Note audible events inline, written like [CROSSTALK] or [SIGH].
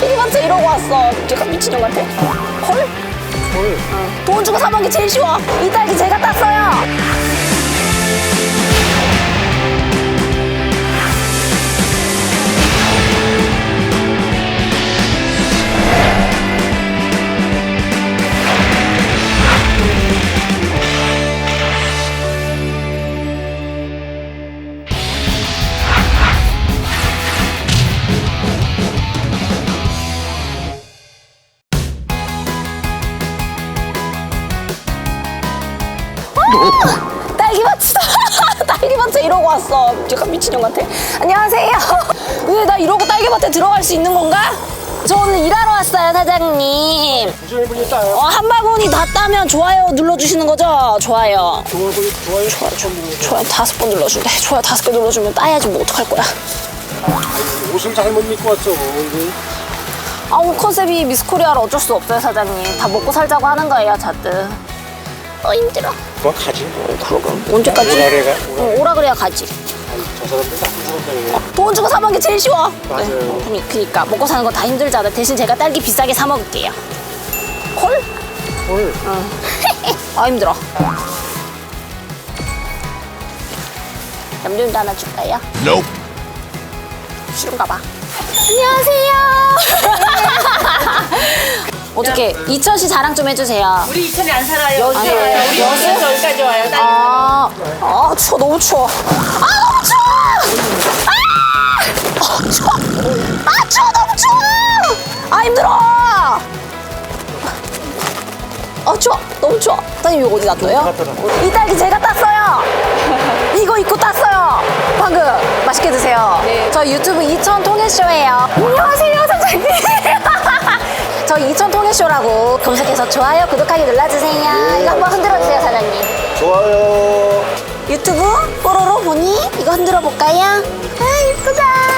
딸기마트 이러고 왔어. 약간 미친년 같아. 헐? 헐. 돈 주고 사 먹는 게 제일 쉬워. 이 딸기 제가 땄어요. 딸기마트다. [LAUGHS] 딸기마트 이러고 왔어. 약간 미친년 같아. 안녕하세요. [LAUGHS] 왜 나 이러고 딸기마트에 들어갈 수 있는 건가? 저 오늘 일하러 왔어요, 사장님. 부정해보니 따요. 어, 한 바구니 다 따면 좋아요 눌러주시는 거죠? 좋아요. 좋아요, 좋아요. 좋아요, 좋아요. 좋아요 다섯 번 눌러준대. 좋아요 다섯 개 눌러주면 따야지 뭐 어떡할 거야. 옷을 잘못 입고 왔어. 이거. 아, 오늘 컨셉이 미스코리아로 어쩔 수 없어요, 사장님. 다 먹고 살자고 하는 거예요, 자드. 어, 힘들어. 그만 가지. 그러고 언제까지? 오라 그래가? 어, 오라 그래야 가지. 아니, 저 사람들 나쁜 사람들이네. 돈 주고 사 먹는 게 제일 쉬워. 맞아요. 네, 그니- 그니까 먹고 사는 거 다 힘들잖아. 대신 제가 딸기 비싸게 사 먹을게요. 콜? 헐. [LAUGHS] 아 힘들어. 염료도 하나 줄까요? 싫은가 봐. 안녕하세요. [LAUGHS] 어떻게 이천시 자랑 좀 해주세요. 우리 이천에 안 살아요. 여수. 여수 와요. 우리 여수? 여수에서 여기까지 와요. 딸기 아, 아 추워 너무 추워. 아 너무 추워. 아, 아 추워. 아 추워 너무 추워. 아 힘들어. 아 추워 너무 추워. 사장님 이거 어디 놔. 이 딸기 제가 땄어요. 이거 입고 땄어요. 방금 맛있게 드세요. 네. 저 유튜브 이천 통일쇼예요. 안녕하세요 사장님. [LAUGHS] 통일쇼라고 검색해서 좋아요 구독하기 눌러주세요. 이거 한번 흔들어주세요 사장님. 좋아요. 유튜브 뽀로로 보니 이거 흔들어 볼까요? 아 이쁘다.